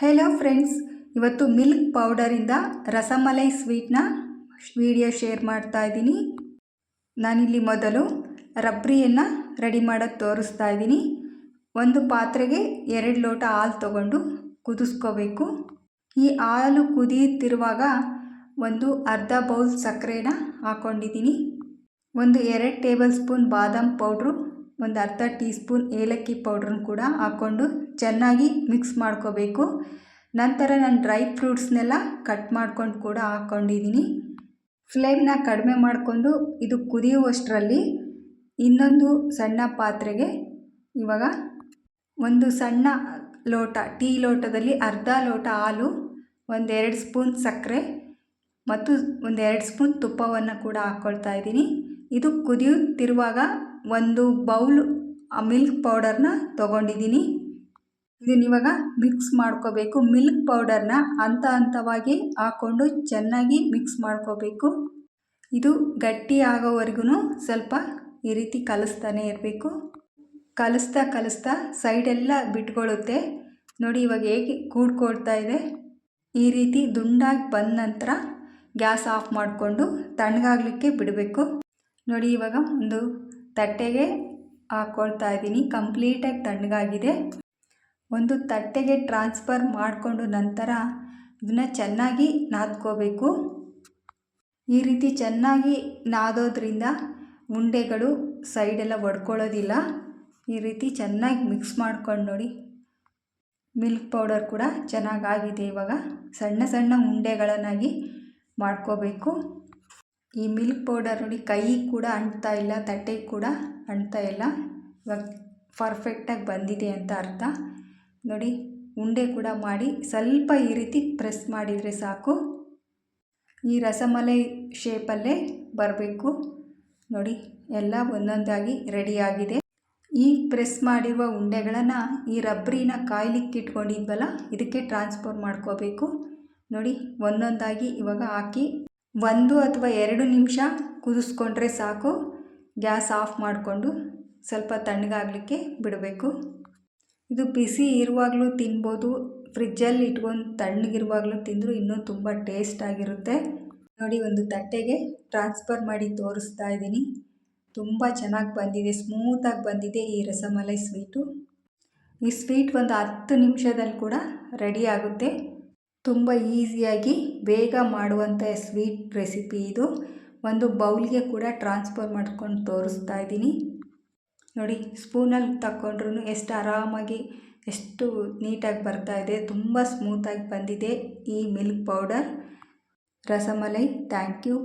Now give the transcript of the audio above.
Hello friends ಇವತ್ತು milk ಪೌಡರಿಂದ ರಸಮಲೈ ಸ್ವೀಟ್ನ ವಿಡಿಯೋ ಶೇರ್ ಮಾಡ್ತಾ ಇದ್ದೀನಿ. ನಾನಿಲ್ಲಿ ಮೊದಲು ರಬ್ರಿಯನ್ನು ರೆಡಿ ಮಾಡೋದು ತೋರಿಸ್ತಾ ಇದ್ದೀನಿ. ಒಂದು ಪಾತ್ರೆಗೆ ಎರಡು ಲೋಟ ಹಾಲು ತಗೊಂಡು ಕುದಿಸ್ಕೋಬೇಕು. ಈ ಹಾಲು ಕುದಿಯುತ್ತಿರುವಾಗ ಒಂದು ಅರ್ಧ ಬೌಲ್ ಸಕ್ಕರೆನ ಹಾಕ್ಕೊಂಡಿದ್ದೀನಿ ಒಂದು ಎರಡು ಟೇಬಲ್ ಸ್ಪೂನ್ ಬಾದಾಮ್ ಪೌಡ್ರು ಒಂದು ಅರ್ಧ ಟೀ ಸ್ಪೂನ್ ಏಲಕ್ಕಿ ಪೌಡ್ರನ್ನ ಕೂಡ ಹಾಕ್ಕೊಂಡು ಚೆನ್ನಾಗಿ ಮಿಕ್ಸ್ ಮಾಡ್ಕೋಬೇಕು. ನಂತರ ನಾನು ಡ್ರೈ ಫ್ರೂಟ್ಸ್ನೆಲ್ಲ ಕಟ್ ಮಾಡ್ಕೊಂಡು ಕೂಡ ಹಾಕ್ಕೊಂಡಿದ್ದೀನಿ. ಫ್ಲೇಮ್ನ ಕಡಿಮೆ ಮಾಡಿಕೊಂಡು ಇದು ಕುದಿಯುವಷ್ಟರಲ್ಲಿ ಇನ್ನೊಂದು ಸಣ್ಣ ಪಾತ್ರೆಗೆ ಇವಾಗ ಒಂದು ಸಣ್ಣ ಲೋಟ, ಟೀ ಲೋಟದಲ್ಲಿ ಅರ್ಧ ಲೋಟ ಹಾಲು, ಒಂದೆರಡು ಸ್ಪೂನ್ ಸಕ್ಕರೆ ಮತ್ತು ಒಂದೆರಡು ಸ್ಪೂನ್ ತುಪ್ಪವನ್ನು ಕೂಡ ಹಾಕ್ಕೊಳ್ತಾ ಇದ್ದೀನಿ. ಇದು ಕುದಿಯುತ್ತಿರುವಾಗ ಒಂದು ಬೌಲ್ ಮಿಲ್ಕ್ ಪೌಡರ್ನ ತೊಗೊಂಡಿದ್ದೀನಿ. ಇದನ್ನ ಇವಾಗ ಮಿಕ್ಸ್ ಮಾಡ್ಕೋಬೇಕು. ಮಿಲ್ಕ್ ಪೌಡರ್ನ ಹಂತ ಹಂತವಾಗಿ ಹಾಕ್ಕೊಂಡು ಚೆನ್ನಾಗಿ ಮಿಕ್ಸ್ ಮಾಡ್ಕೋಬೇಕು. ಇದು ಗಟ್ಟಿ ಆಗೋವರೆಗೂ ಸ್ವಲ್ಪ ಈ ರೀತಿ ಕಲಿಸ್ತಾನೆ ಇರಬೇಕು. ಕಲಿಸ್ತಾ ಕಲಿಸ್ತಾ ಸೈಡೆಲ್ಲ ಬಿಟ್ಕೊಳ್ಳುತ್ತೆ. ನೋಡಿ ಇವಾಗ ಹೇಗೆ ಕೂಡ್ಕೊಳ್ತಾ ಇದೆ. ಈ ರೀತಿ ದುಂಡಾಗಿ ಬಂದ ನಂತರ ಗ್ಯಾಸ್ ಆಫ್ ಮಾಡಿಕೊಂಡು ತಣ್ಣಗಾಗಲಿಕ್ಕೆ ಬಿಡಬೇಕು. ನೋಡಿ ಇವಾಗ ಒಂದು ತಟ್ಟೆಗೆ ಹಾಕ್ಕೊಳ್ತಾ ಇದ್ದೀನಿ. ಕಂಪ್ಲೀಟಾಗಿ ತಣ್ಣಗಾಗಿದೆ. ಒಂದು ತಟ್ಟೆಗೆ ಟ್ರಾನ್ಸ್ಫರ್ ಮಾಡಿಕೊಂಡು ನಂತರ ಇದನ್ನು ಚೆನ್ನಾಗಿ ನಾದ್ಕೋಬೇಕು. ಈ ರೀತಿ ಚೆನ್ನಾಗಿ ನಾದೋದ್ರಿಂದ ಉಂಡೆಗಳು ಸೈಡೆಲ್ಲ ಒಡ್ಕೊಳ್ಳೋದಿಲ್ಲ. ಈ ರೀತಿ ಚೆನ್ನಾಗಿ ಮಿಕ್ಸ್ ಮಾಡ್ಕೊಂಡು ನೋಡಿ. ಮಿಲ್ಕ್ ಪೌಡರ್ ಕೂಡ ಚೆನ್ನಾಗಾಗಿದೆ ಇವಾಗ. ಸಣ್ಣ ಸಣ್ಣ ಉಂಡೆಗಳನ್ನಾಗಿ ಮಾಡ್ಕೋಬೇಕು. ಈ ಮಿಲ್ಕ್ ಪೌಡರ್ ನೋಡಿ ಕೈ ಕೂಡ ಅಂಟ್ತಾ ಇಲ್ಲ ತಟ್ಟೆಗೆ ಕೂಡ ಅಂಟ್ತಾ ಇಲ್ಲ. ಇವಾಗ ಪರ್ಫೆಕ್ಟಾಗಿ ಬಂದಿದೆ ಅಂತ ಅರ್ಥ. ನೋಡಿ, ಉಂಡೆ ಕೂಡ ಮಾಡಿ ಸ್ವಲ್ಪ ಈ ರೀತಿ ಪ್ರೆಸ್ ಮಾಡಿದರೆ ಸಾಕು. ಈ ರಸಮಲೈ ಶೇಪಲ್ಲೇ ಬರಬೇಕು. ನೋಡಿ, ಎಲ್ಲ ಒಂದೊಂದಾಗಿ ರೆಡಿಯಾಗಿದೆ ಈ ಪ್ರೆಸ್ ಮಾಡಿರುವ ಉಂಡೆಗಳನ್ನು ಈ ರಬ್ರಿನ ಕಾಯ್ಲಿಕ್ಕೆ ಇಟ್ಕೊಂಡಿದ್ವಲ್ಲ, ಇದಕ್ಕೆ ಟ್ರಾನ್ಸ್ಫರ್ ಮಾಡ್ಕೋಬೇಕು. ನೋಡಿ, ಒಂದೊಂದಾಗಿ ಇವಾಗ ಹಾಕಿ ಒಂದು ಅಥವಾ ಎರಡು ನಿಮಿಷ ಕುದಿಸ್ಕೊಂಡ್ರೆ ಸಾಕು. ಗ್ಯಾಸ್ ಆಫ್ ಮಾಡಿಕೊಂಡು ಸ್ವಲ್ಪ ತಣ್ಣಗಾಗಲಿಕ್ಕೆ ಬಿಡಬೇಕು. ಇದು ಬಿಸಿ ಇರುವಾಗಲೂ ತಿನ್ಬೋದು. ಫ್ರಿಜ್ಜಲ್ಲಿ ಇಟ್ಕೊಂಡು ತಣ್ಣಗಿರುವಾಗಲೂ ತಿಂದರೂ ಇನ್ನೂ ತುಂಬ ಟೇಸ್ಟ್ ಆಗಿರುತ್ತೆ. ನೋಡಿ, ಒಂದು ತಟ್ಟೆಗೆ ಟ್ರಾನ್ಸ್ಫರ್ ಮಾಡಿ ತೋರಿಸ್ತಾ ಇದ್ದೀನಿ. ತುಂಬ ಚೆನ್ನಾಗಿ ಬಂದಿದೆ. ಸ್ಮೂತಾಗಿ ಬಂದಿದೆ ಈ ರಸಮಲೈ ಸ್ವೀಟು. ಈ ಸ್ವೀಟ್ ಒಂದು ಹತ್ತು ನಿಮಿಷದಲ್ಲಿ ಕೂಡ ರೆಡಿ ಆಗುತ್ತೆ. ತುಂಬ ಈಸಿಯಾಗಿ ಬೇಗ ಮಾಡುವಂಥ ಸ್ವೀಟ್ ರೆಸಿಪಿ ಇದು. ಒಂದು ಬೌಲ್ಗೆ ಕೂಡ ಟ್ರಾನ್ಸ್ಫರ್ ಮಾಡ್ಕೊಂಡು ತೋರಿಸ್ತಾ ಇದ್ದೀನಿ. ನೋಡಿ, ಸ್ಪೂನಲ್ಲಿ ತಗೊಂಡ್ರೂ ಎಷ್ಟು ಆರಾಮಾಗಿ, ಎಷ್ಟು ನೀಟಾಗಿ ಬರ್ತಾ ಇದೆ. ತುಂಬ ಸ್ಮೂತಾಗಿ ಬಂದಿದೆ ಈ milk powder. Rasmalai, thank you.